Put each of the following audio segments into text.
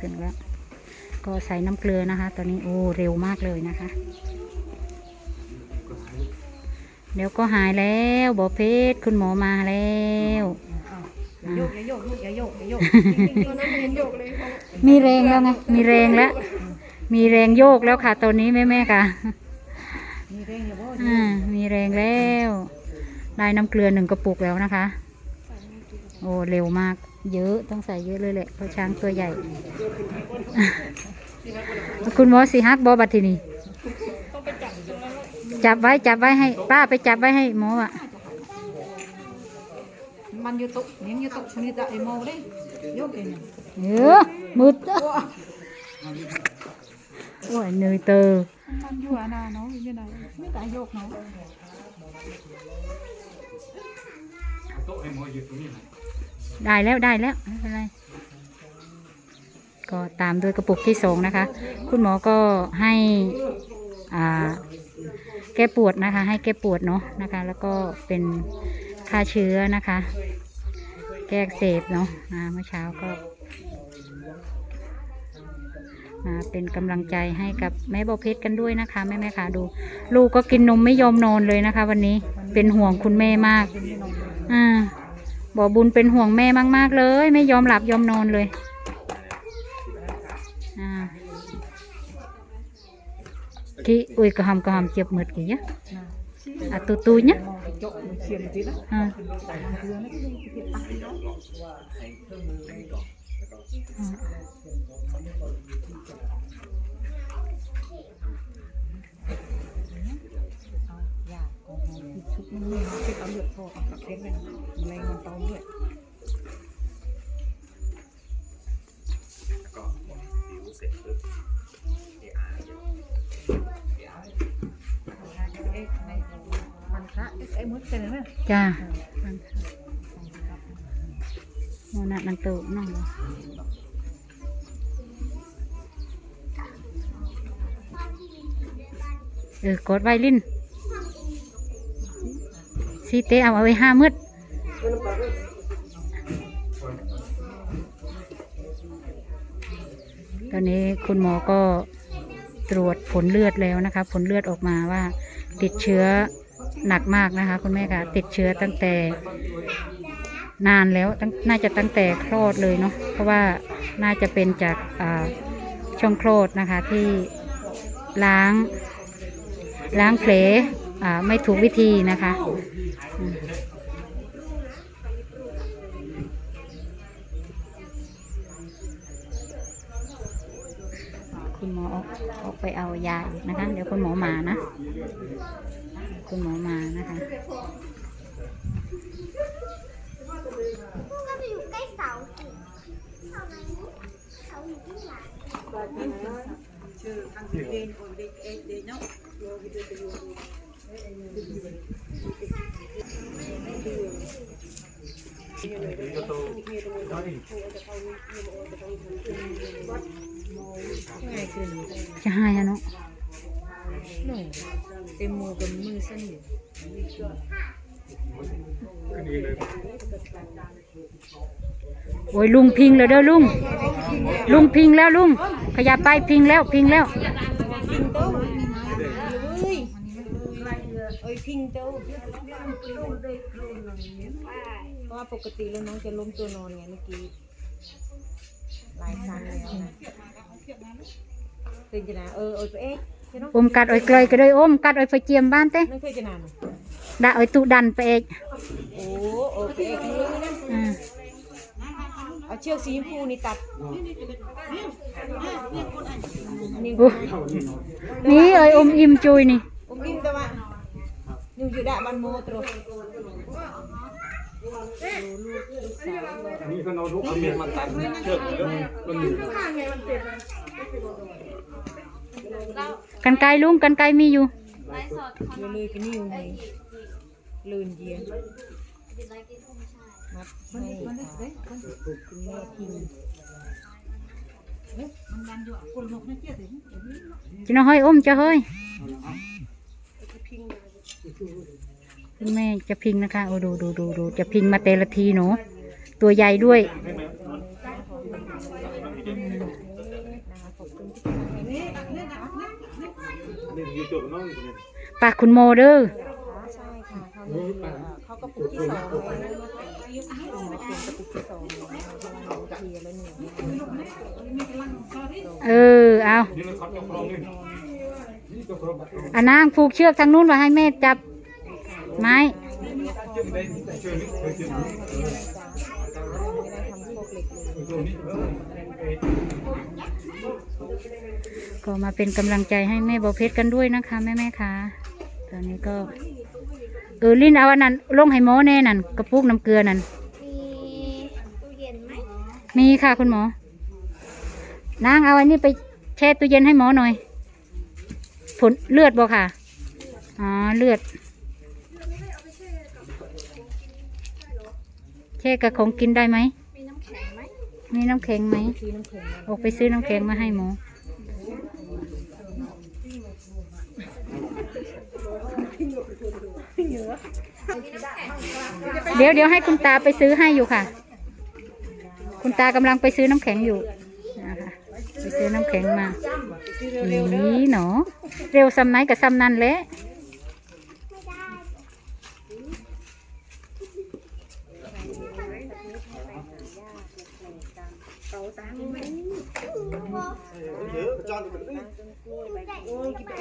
ขึ้นแล้ว ก็ใส่น้ำเกลือนะคะ ตอนนี้โอ้เร็วมากเลยนะคะ เดี๋ยวก็หายแล้วบอเพชรคุณหมอมาแล้วอย่าโยกอย่าโยกลูกอย่าโยกอย่าโยกตอนนั้นไม่เห็นโยกเลยเขามีแรงแล้วไงมีแรงแล้ว มีแรงโยกแล้วค่ะตอนนี้แม่แม่ๆค่ะมีแรงอย่าบ่อ่ามีแรงแล้วได้น้ำเกลือหนึ่งกระปุกแล้วนะคะ โอ้เร็วมาก เยอะต้องใส่เยอะเลยแหละเพราะช้างตัวใหญ่ คุณหมอสีฮักบอบัตทีนี่จับไว้จับไว้ให้ ป้าไปจับไว้ให้หมออะมันอยู่ตุกเนียงอยู่ตุกชนิดอะไอโมเลยโยกเองเออมืดโอ้ยเหนื่อยเตอมันอยู่อานาเนาะไม่ได้ไม่ได้โยกเนาะ ได้แล้วได้แล้วไม่เป็นไรก็ตามด้วยกระปุกที่สองนะคะ คุณหมอก็ให้อ่าแก้ปวดนะคะ ให้แก้ปวดเนาะนะคะ แล้วก็เป็นฆ่าเชื้อนะคะ แก้เสบเนาะอ่าเมื่อเช้าก็อ่าเป็นกำลังใจให้กับแม่บอเพชรกันด้วยนะคะแม่แม่ค่ะดู ลูกก็กินนมไม่ยอมนอนเลยนะคะ วันนี้เป็นห่วงคุณแม่มาก อ่า บอบุญเป็นห่วงแม่มาก ๆ เลย ไม่ยอมหลับยอมนอนเลยอ่าที่อุ้ยกระหำกระหำเจ็บหมดกี่ยะอะตูตูเนี่ยมองไปโยกมันเชียมจีละอ่าแต่มันเรือไม่ได้เก็บตังค์เนาะเอายาของเรา ชุบมันนี่เช็ดเอาเลือดพอกับเช็ดเลยแรงมันเตาด้วยก็ผิวเสร็จปุ๊บเออาร์จะมันพระไอ้มดเป็นไหมจ้าโมนัดนันตูนั่งเลยเออกดไวลิน ซีเตเอาเอาไว้ห้ามืดตอนนี้คุณหมอก็ตรวจผลเลือดแล้วนะคะ ผลเลือดออกมาว่าติดเชื้อหนักมากนะคะ คุณแม่คะติดเชื้อตั้งแต่นานแล้วน่าจะตั้งแต่คลอดเลยเนาะเพราะว่าน่าจะเป็นจากช่องคลอดนะคะที่ล้างล้างแผล ไม่ถูกวิธีนะคะ คุณหมอออกไปเอายาอีกนะคะ เดี๋ยวคุณหมอมานะ คุณหมอมานะคะก็ไปอยู่ใกล้เสาสิเสาไหนเสาอ ยู่ที่หลังง่ายขึ้นจะให้ฮะเนาะหนูเต็มมือเป็นมือเส้นอยู่โอ้ยลุงพิงเลยเด้อลุง ลุงพิงแล้วลุง ขยับไปพิงแล้วพิงแล้ว เอ้ยเอ้ยพิงเจ้า เพราะว่าปกติแล้วน้องจะล้มตัวนอนไงเมื่อกี้หลายครั้งแล้วนะเคยจะนะเออเออเอ๊ะใช่เนาะอมกัดอ้อยเกลยก็ได้อมกัดอ้อยไฟเจียมบ้านเต้นั่นเคยจะนานด่าอ้อยตุดันไปเอกโอ้โอ้เอ๊ะมือนะอ่าเอาเชือกสีชมพูนี่ตัดนี่โอ้นี่เอ้ยอมอิ่มจุยนี่ผมอิ่มแต่ว่า อยู่อยู่ดะบันโมตรนี่ก็เอาลูกเอาเมียมาตัดเชือกแล้วมันอยู่กันไกลลุงกันไกลมีอยู่อยู่เลยก็นิ้วนี่ลืนเยียนมัดให้คุณแม่พิงจิน้อยอมจะเฮ้ย คุณแม่จะพิงนะคะโอ้ดูดูดูดูจะพิงมาเตละทีหนูตัวใหญ่ด้วยปากคุณโมเด้อเขามีเอ่อเขากระปุกที่สองแล้วเป็นกระปุกที่สองแล้วเพราะว่าน้องเพลียแล้วเหนื่อยเออเอา อันนางผูกเชือกทางนู้นว่าให้แม่จับไม้จึงได้เชิญนี่เชิญนี่ไม่ได้ทำพวกเหล็กเลยตัวนี้ก็มาเป็นกำลังใจให้แม่บอเพชรกันด้วยนะคะแม่แม่ๆค่ะตอนนี้ก็ เออลิ้นเอาอันนั้นลงให้หมอแน่นั่นกระปุกน้ำเกลือนั่นมีตู้เย็นไหมมีค่ะคุณหมอนางเอาอันนี้ไปแช่ตู้เย็นให้หมอหน่อย ผลเลือดบ่ค่ะ อ๋อ เลือด แช่กับของกินได้ไหม มีน้ำแข็งไหมมีน้ำแข็งไหม ซื้อน้ำแข็งมออกไปซื้อน้ำแข็งมาให้หมอเดี๋ยวเดี๋ยวให้คุณตาไปซื้อให้อยู่ค่ะ คุณตากำลังไปซื้อน้ำแข็งอยู่นะคะไปซื้อน้ำแข็งมา นี่หนอเร็วซ้ำไหนกับซ้ำนั่นแหละ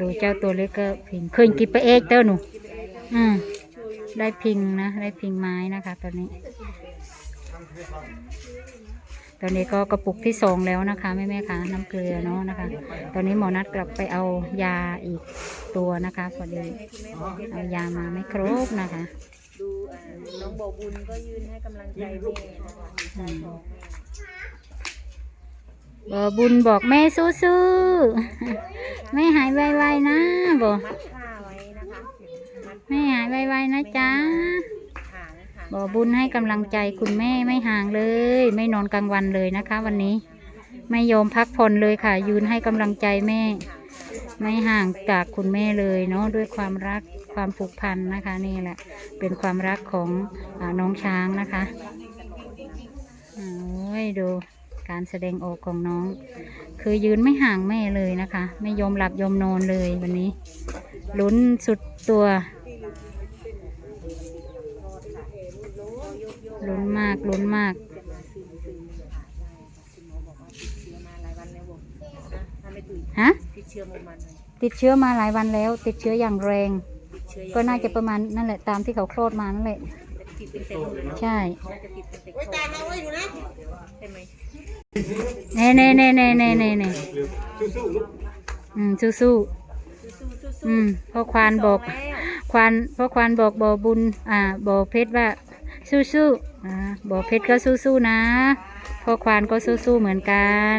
ดูเจ้าตัวเล็กก็พิงเคยกินไปเอกเต้าหนูอืมได้พิงนะ ได้พิงไม้นะคะ ตอนนี้ ตอนนี้ก็กระปุกที่สองแล้วนะคะแม่แม่ๆคะน้ำเกลือเนาะนะคะ ตอนนี้หมอนัดกลับไปเอายาอีกตัวนะคะพอดีเอายามาไม่ครบนะคะดูอ่าน้องโบบุญก็ยืนให้กำลังใจแม่นะคะใช่ของแม่บอบุญบอกแม่สู้ๆไม่หายไวๆนะบอมัดผ้าไว้นะคะมัดไม่หายไวๆนะจ๊ะหางหาง บอบุญให้กำลังใจคุณแม่ไม่ห่างเลย ไม่นอนกลางวันเลยนะคะ วันนี้ไม่ยอมพักผ่อนเลยค่ะ ยืนให้กำลังใจแม่ ไม่ห่างจากคุณแม่เลยเนาะด้วยความรักความผูกพันนะคะ นี่แหละ เป็นความรักของอน้องช้างนะคะโอ้ยดูการแสดงออกของน้อง คือยืนไม่ห่างแม่เลยนะคะ ไม่ยอมหลับยอมนอนเลยวันนี้ลุ้นสุดตัว ลุ้นมากลุ้นมากจะมาซึมซึมค่ะใช่ค่ะคุณหมอบอกว่าติดเชื้อมาหลายวันแล้วบอกนะถ้าไม่ตุยฮะติดเชื้อประมาณไหนติดเชื้อมาหลายวันแล้ว ติดเชื้ออย่างแรงติดเชื้อก็น่าจะประมาณนั่นแหละตามที่เขาคลอดมานั่นแหละ ติดเป็นเต็มเลยเนาะใช่น่าจะติดเป็นเต็มโตใช่ไหมเน่เน่เน่เน่เน่เน่เน่สู้ๆลูกอืมสู้สู้สู้ๆสู้ๆอืมเพ่อควานบอก แล้ว ควานเพ่อควานบอกบอบุญอ่าบอเพชรว่าสู้ๆอ่าบอเพชรก็สู้ๆนะพ่อควานก็สู้ๆเหมือนกัน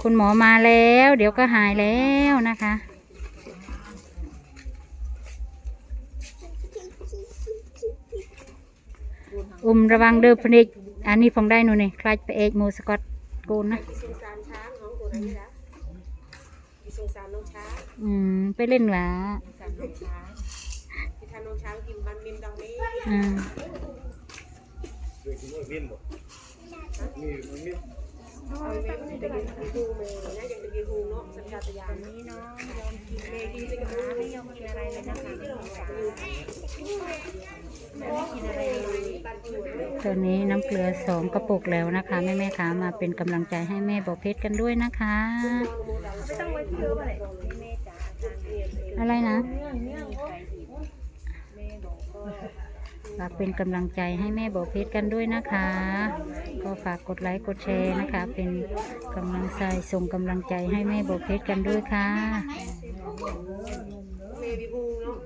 คุณหมอมาแล้ว เดี๋ยวก็หายแล้วนะคะ อุ้มระวังเด้อพนิกอันนี้พองได้หนูนี่คลายไปเอกโมสกอตโกนนะ องช้างอืม ไปเล่นหวาสงสารน้องช้างที่ทานน้องช้างกินมันมินดองนี้อืมเด็กมันมินบ่นี่มันมินเอาไปจะกินฮูเมย์นะอยากจะกินฮูเนาะสัญชาตญาณนี้เนาะยอมกินเมย์กินไปกับน้ไม่ยอมกินอะไรเลยนะคะไม่สงสารไม่กินอะไรเลยตอนนี้น้ำเกลือสองกระปุกแล้วนะคะแม่แม่ๆคะมาเป็นกำลังใจให้แม่บอกเพชรกันด้วยนะคะ ไม่ต้องไว้ที่เดิมอะไร อะไรนะใครอีกแม่บอกก็ฝากเป็นกำลังใจให้แม่บอกเพชรกันด้วยนะคะ ก็ฝากกดไลค์กดแชร์นะคะ เป็นกำลังใจส่งกำลังใจให้แม่บอกเพชรกันด้วยค่ะเมย์บีบูเนาะ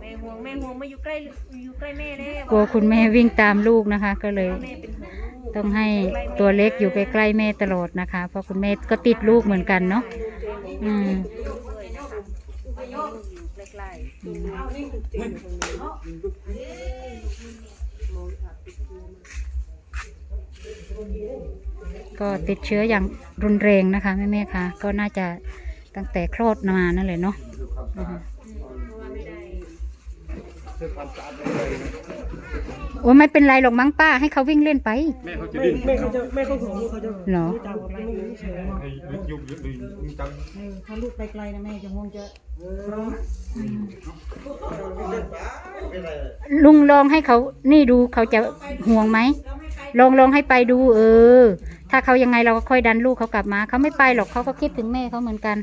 แม่ห่วงแม่ห่วงมาอยู่ใกล้อยู่ใกล้แม่เลยกลัวคุณแม่วิ่งตามลูกนะคะ ก็เลยแม่เป็นห่วงลูกต้องให้ตัวเล็กอยู่ใกล้ๆแม่ตลอดนะคะ เพราะคุณแม่ก็ติดลูกเหมือนกันเนาะ อืมใกล้ๆก็ติดเชื้ออย่างรุนแรงนะคะแม่แม่ๆคะก็น่าจะตั้งแต่คลอดมานั่นเลยเนาะ อือฮึเธอสื้อความสะอาดอะไรนะโอ้ไม่เป็นไรหรอกมั้งป้า ให้เขาวิ่งเล่นไป แม่เขาจะดิ้นแม่เขาจะแม่เขาห่วงลูกเขาจะเหรอ ตามกับลูกเฉยๆให้ยุบยุบเลยมีจังถ้าลูกไกลๆนะแม่จะห่วงจะลุงลองให้เขานี่ดูเขาจะห่วงไหมลองลองให้ไปดู เออ ถ้าเขายังไงเราก็ค่อยดันลูกเขากลับมา เขาไม่ไปหรอกเขาก็คิดถึงแม่เขาเหมือนกัน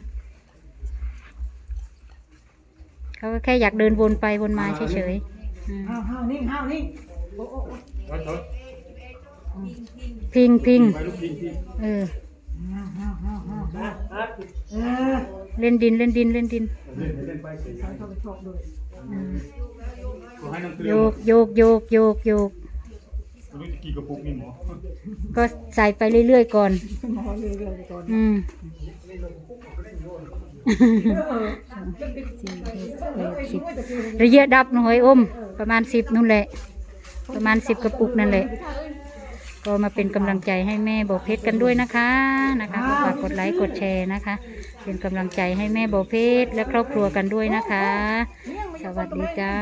เขาก็แค่อยากเดินวนไปวนมาเฉยๆอืมห้าวห้าวนิ่งห้าวนิ่งโอ้โอ้โอ้ไว้เถอะพิงพิงไปลูกพิงพิงเออ ห้าวห้าวห้าวห้าวห้าวเออเล่นดินเล่นดินเล่นดินเล่นเล่นไปสิเขาไปชอบด้วยอืมขอให้น้ำเกลืโยอกโยกโยกโยกโยก รู้จะกี่กระปุกนี่หมอก็ใส่ไปเรื่อยๆก่อน หมอเรื่อยๆไปก่อนอืมระยะดับหน่อยอม ประมาณสิบนู่นแหละ ประมาณสิบกระปุกนั่นแหละ ก็มาเป็นกำลังใจให้แม่โบเพชรกันด้วยนะคะนะคะก็ฝากกดไลค์กดแชร์นะคะ เป็นกำลังใจให้แม่โบเพชรและครอบครัวกันด้วยนะคะ สวัสดีจ้า